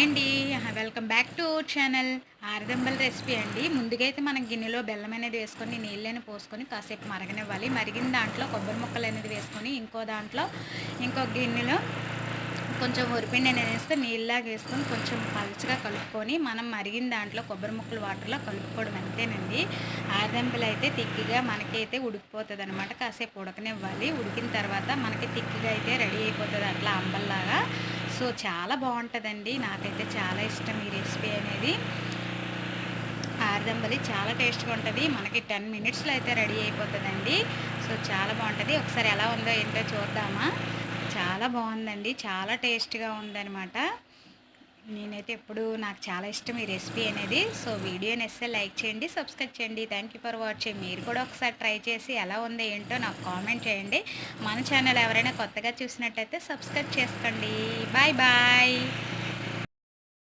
Hi అండి. Welcome back to channel ఆరదంబల్ recipe అండి. ముందుగా అయితే మనం గిన్నెలో బెల్లం అనేది వేసుకొని నీళ్ళని పోసుకొని కాసేపు మరగనివ్వాలి. మరిగిన దాంట్లో కొబ్బరి ముక్కలు అనేది వేసుకొని ఇంకో దాంట్లో ఇంకో గిన్నెలో కొంచెం ఉరిపిండి అనేది వేసుకొని నీళ్ళలాగా వేసుకొని కొంచెం పలుచగా కలుపుకొని మనం మరిగిన దాంట్లో కొబ్బరి ముక్కలు వాటర్లో కలుపుకోవడం అంతేనండి. ఆరదంబలు అయితే తిక్కిగా మనకైతే ఉడికిపోతుంది అనమాట కాసేపు ఉడకనివ్వాలి. ఉడికిన తర్వాత మనకి తిక్కిగా అయితే రెడీ అయిపోతుంది అట్లా అంబల్లాగా. సో చాలా బాగుంటుందండి. నాకైతే చాలా ఇష్టం ఈ రెసిపీ అనేది. ఆరదంబలి చాలా టేస్ట్గా ఉంటుంది. మనకి టెన్ మినిట్స్లో అయితే రెడీ అయిపోతుందండి. సో చాలా బాగుంటుంది. ఒకసారి ఎలా ఉందో ఏంటో చూద్దామా? చాలా బాగుందండి. చాలా టేస్ట్గా ఉందనమాట నేనైతే ఎప్పుడు నాకు చాలా ఇష్టం ఈ రెసిపీ అనేది. సో వీడియోని వేస్తే లైక్ చేయండి సబ్స్క్రైబ్ చేయండి. Thank you for watching. మీరు కూడా ఒకసారి ట్రై చేసి ఎలా ఉంది ఏంటో నాకు కామెంట్ చేయండి. మన ఛానల్ ఎవరైనా కొత్తగా చూసినట్టయితే సబ్స్క్రైబ్ చేసుకోండి. Bye bye.